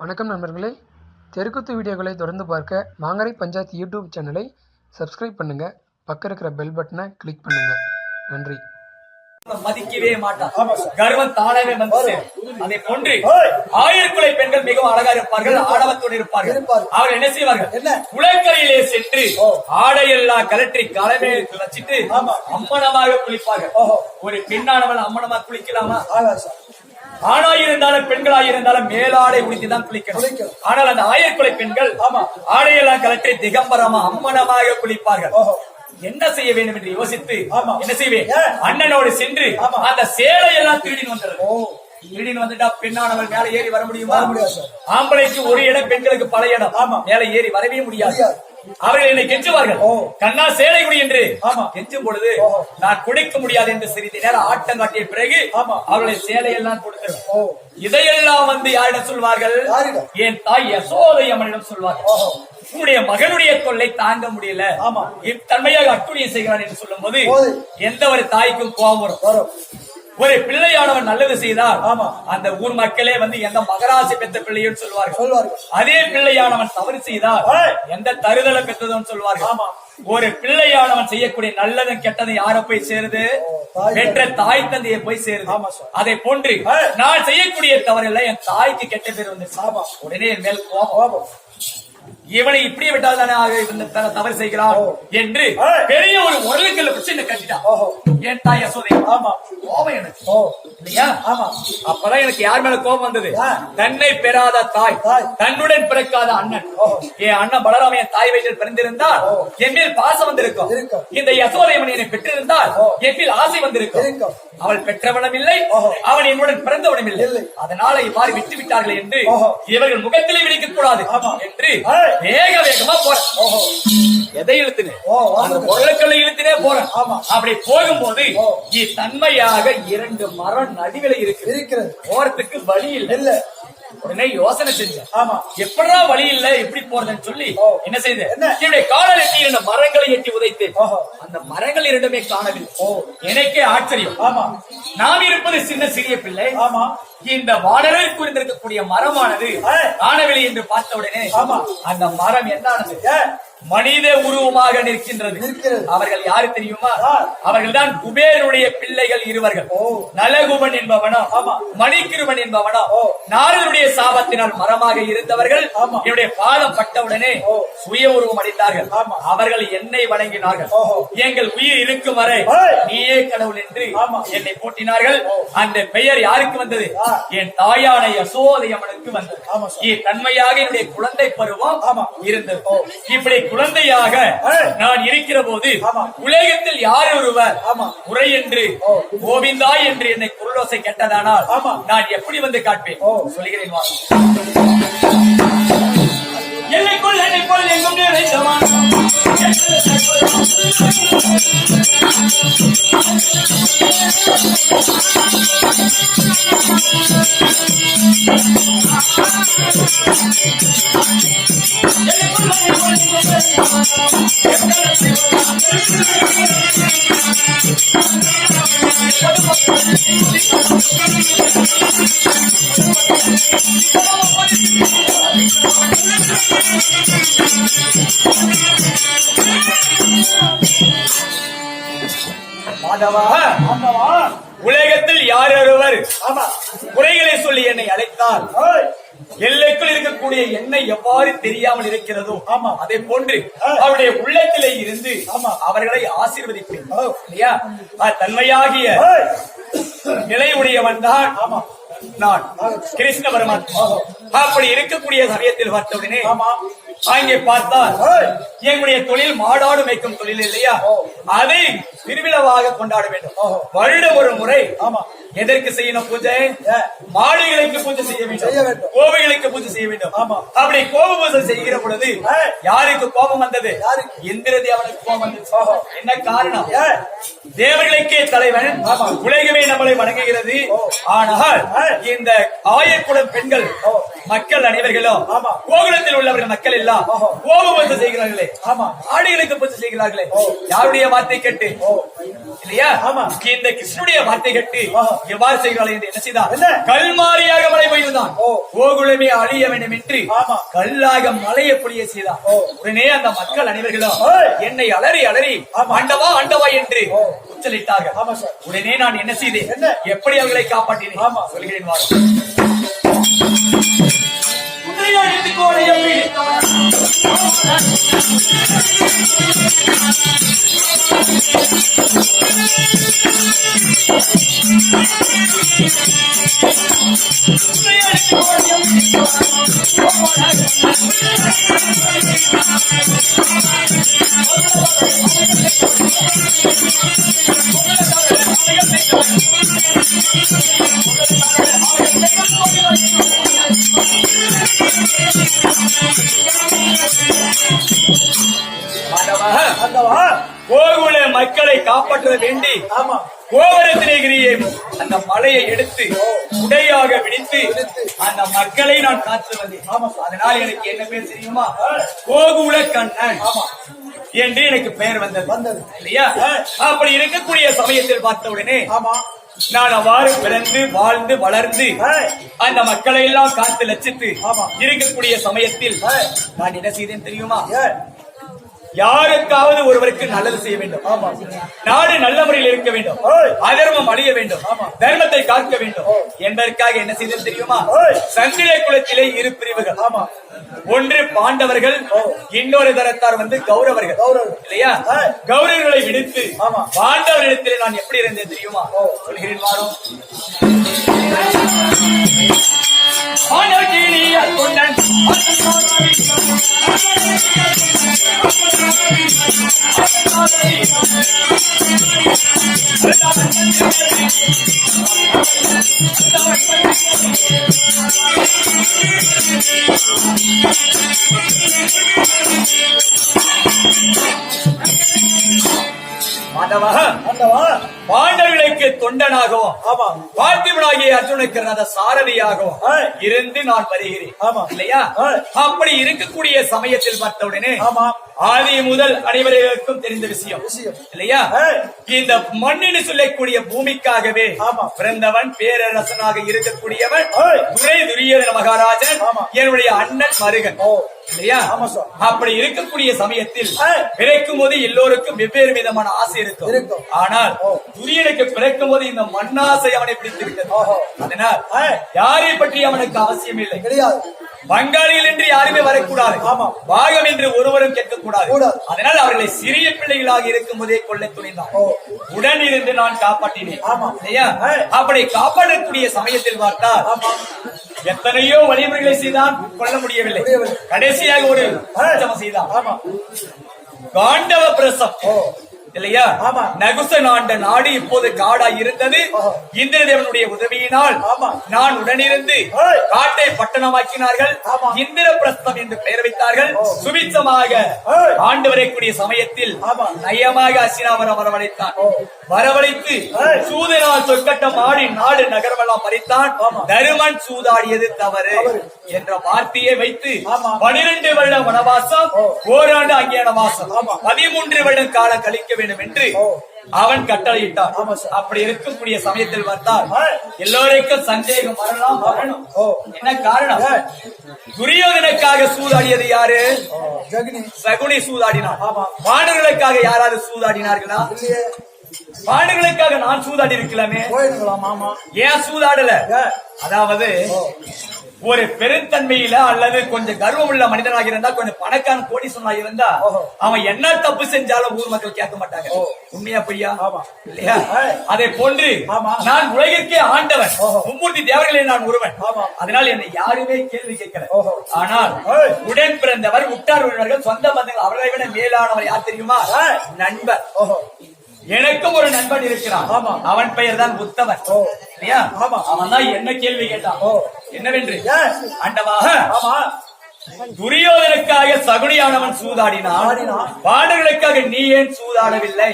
வணக்கம் நண்பர்களே. தெருக்கூத்து வீடியோக்களை தொடர்ந்து பார்க்க மாங்கரை பஞ்சாயத்து யூடியூப் சேனலை சப்ஸ்கிரைப் பண்ணுங்கள் பக்கம் இருக்கிற பெல் பட்டனை கிளிக் பண்ணுங்கள் நன்றி. மதிக்கவே மாட்டான். கர்வம் தானாவே வந்து. அதை போன்று ஆயிரக்குலை பெண்கள் மிகவும் அழகா இருப்பார்கள் ஆடவத்தோடு இருப்பார்கள். அவர்கள் என்ன செய்வார்கள்? குளக்கரையிலே சென்று ஆடையெல்லாம் கலற்றி கலமே வச்சிட்டு அம்மனமாக குளிப்பார்கள். ஒரு பெண்ணானவள் அம்மனமா குளிக்கலாமா? ஆணாய் இருந்தாலும் பெண்களாய் இருந்தாலும் மேலாடை உடுத்திதான் குளிக்கணும். ஆனால் அந்த ஆயிரக்குலை பெண்கள் ஆடையெல்லாம் கலற்றி திகம்பரமா அம்மனமாக குளிப்பார்கள். என்ன செய்ய வேண்டும் என்று யோசித்து என்ன செய்வேன்? அண்ணனோடு சென்று அந்த சேலை எல்லாம் திருடின்னு வந்துடுறேன் திருடின்னு வந்துட்டா பெண்ணானவள் மேல ஏறி வர முடியுமா? ஆம்பளைக்கு ஒரு இடம் பெண்களுக்கு பல இடம். மேல ஏறி வரவே முடியாது. அவர்கள் என்னை கெஞ்சுவார்கள். கண்ணா சேலை குடி என்று. கெஞ்சும் பொழுது நான் குடிக்க முடியாது என்று சிறிது நேரம் ஆட்டம் காட்டிய பிறகு அவர்களை சேலை எல்லாம் கொடுத்துருவேன் இதையெல்லாம் வந்து யாரிடம் சொல்வார்கள்? என் தாய் யசோதை அம்மனிடம் சொல்வார்கள் உன்னுடைய மகனுடைய தொல்லை தாங்க முடியல. இத்தன்மையாக அட்டுழியம் செய்கிறான் என்று சொல்லும் போது. எந்த ஒரு தாய்க்கும் கோபம் வரும். ஒரு பிள்ளையானவன் நல்லது செய்தால் அந்த ஊர் மக்களே வந்து எந்த மகராசி பெற்ற பிள்ளைன்னு சொல்வார்கள். அதே பிள்ளையானவன் தவறு செய்தால் எந்த தருதலை பெற்றதுன்னு சொல்வார்கள். ஒரு பிள்ளையானவன் செய்யக்கூடிய நல்லதும் கெட்டதும் யார போய் சேருது? பெற்ற தாய் தந்தையை போய் சேருது. அதை போன்று நான் செய்யக்கூடிய தவறில்லை என் தாய்க்கு கெட்ட பேர் வந்து உடனே மேல் கோபம். இவனை இப்படியே விட்டால் தானே ஆக தவறு செய்கிறான் என்று பெரிய ஒரு உரலுக்குள்ள பிரச்சனை கட்டிட்டான் என் தாய் யசோதை ஆமா. கோபம் எனக்கு. இல்லையா? ஆமா. அப்பதான் எனக்கு யார் மேல கோபம் வந்தது? தன்னை பெறாத தாய். தன்னுடன் பிறக்காத அண்ணன். என் அண்ணன் பலராம என் தாய் வயிற்றில் பிறந்திருந்தால் என் மேல் பாசம் வந்திருக்கும். இந்த யசோதையமன் என்னை பெற்றிருந்தால் என் மேல் ஆசை வந்திருக்கும். அவள் பெற்றவனும் இல்லை அவன் என்னுடன் பிறந்தவனும் இல்லை. அதனால இவ்வாறு விட்டு விட்டார்கள் என்று இவர்கள் முகத்திலே விழிக்க கூடாது என்று வேக வேகமா போறேன். எதை இழுத்துனே? அந்த பொருளுக்களை இழுத்துனே போறேன். அப்படி போகும்போது தன்மையாக இரண்டு மரம் நடுவில் இருக்கு. இருக்கிறது. போறதுக்கு வழி இல்லை. இல்ல. உடனே யோசனை செஞ்சேன். ஆமா. எப்படா வழி இல்ல எப்படி போறதுன்னு சொல்லி என்ன செய்த என்ன? என்னுடைய காலில் எட்டி இரண்டு மரங்களை எட்டி உதைத்து. அந்த மரங்கள் இரண்டுமே காணவில்லை. எனக்கே ஆச்சரியம். ஆமா. நாம் இருப்பது சின்ன சிறிய பிள்ளை. ஆமா. இந்த வானரில் குறிந்திருக்கக்கூடிய மரமானது. காணவில்லை என்று பார்த்த உடனே ஆமா. அந்த மரம் என்னானது மனித உருவமாக நிற்கின்றது. அவர்கள் யாரு தெரியுமா? அவர்கள் தான் குபேருடைய பிள்ளைகள் இருவர்கள் ஓ. நலகுபன் என்பவனோ ஆமா. மணிக்கிருபன் என்பவனோ ஓ. நாரதனுடைய சாபத்தினால் மரமாக இருந்தவர்கள். என்னுடைய பாதம் பட்டவுடனே. சுய உருவம் அடைந்தார்கள். அவர்கள் என்னை வணங்கினார்கள். எங்கள் உயிர் இருக்கும் வரை. நீயே கடவுள் என்று. என்னை போட்டினார்கள் அந்த பெயர் யாருக்கு வந்தது? என் தாயான யசோதையம்மனுக்கு வந்தது ஆமா, சார். என் தன்மையாக என்னுடைய குழந்தை பருவம் ஆமா. இருந்தது இப்படி குழந்தையாக. நான் இருக்கிற போது. உலகத்தில் யார் ஒருவர் ஆமா. குறை என்று. கோவிந்தா என்று என்னை குரலோசை கேட்டதானால். நான் எப்படி வந்து காட்பேன். சொல்கிறேன் வா. எல்லைக்குள் என்னைக்குள் எங்கும் நிறைந்தவன் உலகத்தில் யார் ஒருவர் ஆமா குறைகளை சொல்லி என்னை அழைத்தால் எல்லைக்குள் இருக்கக்கூடிய என்னை எவ்வாறு தெரியாமல் இருக்கிறதோ ஆமா. அதே போன்று. அவருடைய உள்ளத்திலே இருந்து ஆமா. அவர்களை ஆசீர்வதிப்பேன். இல்லையா தன்மையாகிய நிலை உடையவன் தான் ஆமா நான் கிருஷ்ண பரமாத்மா அப்படி இருக்கக்கூடிய சமயத்தில் பார்த்தவுடனே ஆமா. அங்கே பார்த்தால் எங்களுடைய தொழில் மாடாடு மேய்க்கும் தொழில் இல்லையா. அதை திருவிழாவாக கொண்டாட வேண்டும். வருடம் ஒரு முறை ஆமா. எதற்கு செய்யணும் பூஜை? மாடுகளுக்கு பூஜை செய்ய செய்ய வேண்டும். கோவைகளுக்கு பூஜை செய்ய வேண்டும். ஆமா. அப்படி கோப பூஜை செய்கிற பொழுது. யாருக்கு கோபம் வந்தது? யாருக்கு? இந்திர தேவனுக்கு கோபம் வந்தது. என்ன காரணம்? தேவர்களுக்கே தலைவன். உலகமே நம்மளை வணங்குகிறது. ஆனால் இந்த ஆயக்குடம் பெண்கள் மக்கள் அனைவர்களும். கோகுலத்தில் உள்ளவர்கள் மக்கள் எல்லாம் ஓஹோ. கோபபத்து செய்கிறார்களே ஆமா. ஆடிகளுக்கு பத்து செய்கிறார்களே யாருடைய வார்த்தை கேட்டு இல்லையா ஆமா. இந்த கிருஷ்ணனுடைய வார்த்தை கேட்டு. எவ்வாறு செய்கிறார்கள் என்று என்ன செய்தார்? கல்மாரியாக மழை பெய்துதான். கோகுலமே அழிய வேண்டும் என்று. கல்லாக மலையை பொழிய செய்தார். உடனே அந்த மக்கள் அனைவர்களும். என்னை அலறி அலறி ஆமா. அண்டவா அண்டவா என்று. உச்சலிட்டார்கள். உடனே நான் என்ன செய்தேன்? எப்படி அவர்களை காப்பாற்றினேன். சொல்கிறேன் ನಡೆದುಕೊಳ್ಳೆಯ Thank you. கோகுல மக்களை காப்பாற்ற வேண்டி கோவரத்தினகிரியை அந்த மலையை எடுத்து உடையாக விடித்து அந்த மக்களை நான் காத்து வந்தேன் ஆமா அதனால் எனக்கு என்ன பேர் தெரியுமா? கோகுல கண்ணன் என்று எனக்கு பெயர் வந்தது. வந்தது. இல்லையா? அப்படி இருக்கக்கூடிய சமயத்தில் பார்த்த உடனே ஆமா. நான் அவ்வாறு பிறந்து வாழ்ந்து வளர்ந்து. அந்த மக்களை எல்லாம் காத்து லட்சித்து. இருக்கக்கூடிய சமயத்தில். நான் என்ன செய்தேன் தெரியுமா. யாருக்காவது ஒருவருக்கு நல்லது செய்ய வேண்டும் நாடு நல்ல முறையில் இருக்க வேண்டும். அதர்மம் அழிய வேண்டும். தர்மத்தை காக்க வேண்டும் என்பதற்காக என்ன செய்தது தெரியுமா. சந்திர குலத்திலே இரு பிரிவுகள் ஆமா ஒன்று பாண்டவர்கள் இன்னொரு தரத்தார் வந்து கௌரவர்கள் கௌரவர்கள். இல்லையா. கௌரவர்களை விடுத்து ஆமா. பாண்டவரிடத்திலே நான் எப்படி இருந்தேன் தெரியுமா. சொல்கிறேன் வாரும் ஆனகிரிய கொண்டன் பாண்டவர்களுக்கு தொண்டனாகவும் ஆமா பார்த்திபனாகிய அர்ஜுனுக்கு ரத சாரதியாகவும். இருந்து நான் வருகிறேன் ஆமா. இல்லையா. அப்படி இருக்கக்கூடிய சமயத்தில் பார்த்த உடனே ஆமா ஆதி முதல் அனைவருக்கும் தெரிந்த விஷயம். இல்லையா. இந்த மண்ணின்னு சொல்லக்கூடிய பூமிக்காகவே. பிறந்தவன் பேரரசனாக இருக்கக்கூடியவன். துரை துரியதன மகாராஜன். என்னுடைய அண்ணன் மருகன் இல்லையா. அப்படி இருக்கக்கூடிய சமயத்தில். பிறக்கும் போது எல்லோருக்கும் வெவ்வேறு விதமான ஆசை இருக்கும். ஆனால். துரியனுக்கு பிறக்கும் போது இந்த மண்ணாசை அவனை பிடித்திருக்கிறது ஓஹோ. அதனால். யாரை பற்றி அவனுக்கு அவசியம் இல்லை கிடையாது பங்காளிகள் என்று யாருமே வரக்கூடாது. ஆமா. பாகம் என்று ஒருவரும் கேட்கக்கூடாது. கூடாது. அதனால் அவர்களை சிறிய பிள்ளைகளாக இருக்கும் போதே கொள்ள துணிந்தான். ஓ. உடன் இருந்து நான் காப்பாற்றினேன். அப்படி காப்பாற்றக்கூடிய சமயத்தில் பார்த்தால் எத்தனையோ வழிமுறைகளை செய்தான் கொள்ள முடியவில்லை. கடைசியாக ஒரு செய்தான். காண்டவ பிரசம் இல்லையா. நகுச நாண்ட நாடு இப்போது காடாய் இருந்தது. இந்திரதேவனுடைய உதவியினால். நான் உடனிருந்து. காட்டை பட்டணமாக்கினார்கள் ஆமா. இந்திரபிரஸ்தம் என்று பெயர் வைத்தார்கள் சுபிச்சமாக. ஆண்டு வரக்கூடிய சமயத்தில். நயமாக அசினாவரம் வரவழைத்தான். வரவழைத்து. சூதனால் சொற்கட்டம் ஆடி நாடு நகரமெல்லாம் பறித்தான். தருமன் சூதாடியது தவறு. என்ற வார்த்தையை வைத்து. பனிரெண்டு வருட வனவாசம். ஓராண்டு அஞ்ஞானவாசம் ஆமா. பதிமூன்று வருடம் காலம் கழிக்க வேண்டும் என்று. அவன் கட்டளையிட்டான். அப்படி இருக்கக்கூடிய சமயத்தில் ஏய். எல்லோருக்கும் சந்தேகம் வரலாம் வரணும். என்ன காரணம். துரியோதனுக்காக சூதாடியது யாரு சகுனி சூதாடினான் ஆமா. பாண்டவர்களுக்காக யாராவது சூதாடினார்களா பாண்டவர்களுக்காக நான் சூதாடி இருக்கலாமே ஏன் சூதாடல. அதாவது. ஒரு பெருந்தன்மையில அல்லது கொஞ்சம் கர்வம் உள்ள மனிதனாக இருந்தா கொஞ்சம் பணக்காரன் கோடீஸ்வரனாக இருந்தா. அவன் என்ன தப்பு செஞ்சாலும் ஊர் மக்கள் கேட்க மாட்டாங்க. உண்மையா பொய்யா ஆமா. இல்லையா. அதை போன்று. நான் உலகிற்கே ஆண்டவன். மும்மூர்த்தி தேவர்களில் நான் ஒருவன். அதனால் என்னை யாருமே கேள்வி கேட்கல. ஆனால். உடன் பிறந்தவர் உற்றார் உறவினர்கள் சொந்த பந்தங்கள் அவர்களை விட மேலானவர் யார் தெரியுமா. நண்பர் எனக்கும் ஒரு நண்பன் இருக்கிறான். அவன் பெயர் தான் புத்தவன். அவன் தான் என்ன கேள்வி கேட்டான். என்னவென்று. ஆண்டவாக ஆமா துரியோதனுக்காக சகுனியானவன் சூதாடினான் ஆடினான். பாண்டவர்களுக்காக நீ ஏன் சூதாடவில்லை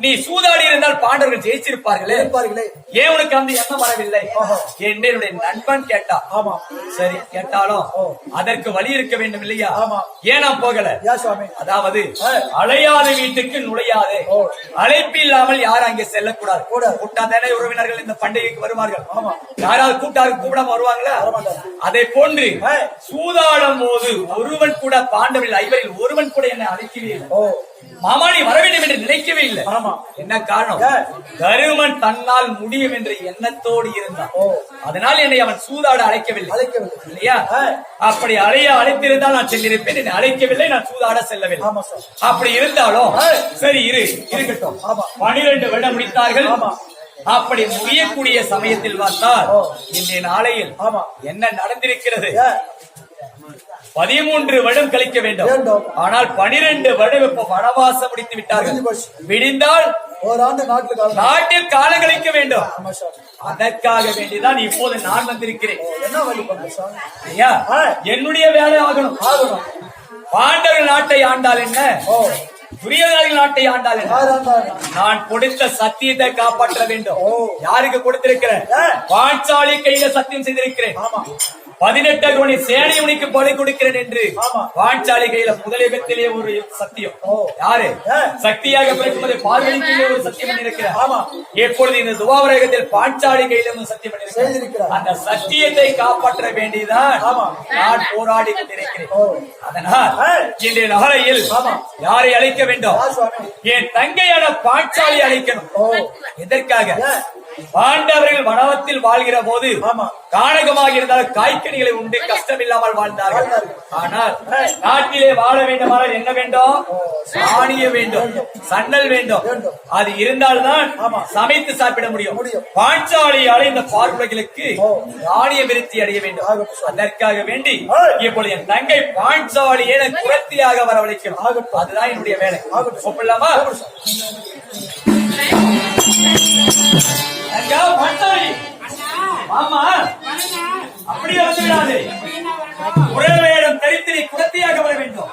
நீ சூதாடி இருந்தால் பாண்டவர்கள் ஜெயிச்சிருப்பார்களே ஏன் உனக்கு அந்த எண்ணம் வரவில்லை என்று என்னுடைய நண்பன் கேட்டான் ஆமா சரி கேட்டாலும். அதற்கு வழி இருக்க வேண்டும் இல்லையா. ஏன் நான் போகல அதாவது. அழையாத வீட்டுக்கு நுழையாதே. அழைப்பு இல்லாமல் யாரும் அங்கே செல்லக்கூடாது கூடாது. கூட்டாதானே உறவினர்கள் இந்த பண்டிகைக்கு வருவார்கள். யாராவது கூட்டாருக்கு கூப்பிடாம வருவாங்களா. அதை போன்று ஆ. சூதாடும் போது ஒருவன் கூட பாண்டவர்கள் ஐவரில் ஒருவன் கூட என்னை அழைக்கவே இல்லை மாமா நீ வர வேண்டும் என்று நினைக்கவே இல்லை ஆமா. என்ன காரணம்? தருமன் தன்னால் முடியும் என்ற எண்ணத்தோடு இருந்தான். அதனால் என்னை அவன் சூதாட அழைக்கவில்லை அழைக்கவில்லை இல்லையா. அப்படி அழைய அழைத்திருந்தால் நான் சென்றிருப்பேன் என்னை அழைக்கவில்லை நான் சூதாட செல்லவில்லை அப்படி இருந்தாலும். சரி இரு இருக்கட்டும். பனிரெண்டு வருடம் முடித்தார்கள். அப்படி முடியக்கூடிய சமயத்தில் பார்த்தால். இன்றைய நாளையில். என்ன நடந்திருக்கிறது பதிமூன்று வருடம் கழிக்க வேண்டும். ஆனால் பனிரெண்டு வருடம் இப்ப வனவாசம் முடித்து விட்டார்கள். விடிந்தால் ஓராண்டு நாட்டுல காலம். நாட்டில் காலம் கழிக்க வேண்டும். அதற்காக வேண்டிதான் இப்போது நான் வந்திருக்கிறேன். ஐயா. என்னுடைய வேலை ஆகணும். ஆகணும். பாண்டவர்கள் நாட்டை ஆண்டால் என்ன? ஓ. துரியோதனர்கள் நாட்டை ஆண்டால் நான் கொடுத்த சத்தியத்தை காப்பாற்ற வேண்டும். யாருக்கு கொடுத்திருக்கிறேன். பாஞ்சாலி கையில சத்தியம் செய்திருக்கிறேன். பதினெட்டு கோடி சேனை உனக்கு பலி கொடுக்கிறேன் என்று ஆமா. பாஞ்சாலி கையில முதலிகத்திலே ஒரு சத்தியம். யாரு. சக்தியாக பிறக்கும்போது பார்வதிக்கு ஒரு சத்தியம் பண்ணிருக்கிறார் ஆமா. எப்பொழுது இந்த துவாவரகத்தில் பாஞ்சாலி கையில ஒரு சத்தியம் பண்ணிருக்கிறார். அந்த சத்தியத்தை காப்பாற்ற வேண்டியதான். நான் போராடி கொண்டிருக்கிறேன் அதனால். இன்றைய நாளையில். யாரை அழைக்க வேண்டும் என் தங்கையான பாஞ்சாலி அழைக்கணும் எதற்காக. பாண்டவர்கள் வனவத்தில் வாழ்கிற போது. கானகமாக இருந்தால் காய்கனிகளை உண்டு. கஷ்டம் இல்லாமல் வாழ்ந்தார்கள். ஆனால் நாட்டிலே வாழ வேண்டுமானால் என்ன வேண்டும்? சாணிய வேண்டும். சன்னல் வேண்டும். அது இருந்தால்தான் ஆமா. சமைத்து சாப்பிட முடியும். பாஞ்சாலியால இந்த பார்வைகளுக்கு ஓ. ராணிய விருத்தி அடைய வேண்டும். அதற்காக வேண்டி. இப்பொழுது என் தங்கை பாஞ்சாலியை குரத்தியாக வரவழைக்கணும் ஆகட்டும். அதுதான் என்னுடைய வேலை. ஒப்பிடலாமா? பாஞ்சாலி. ஆமா அப்படியே வந்துவிடாது. ஒரே வேடம் தரித்து நீ வர வேண்டும்.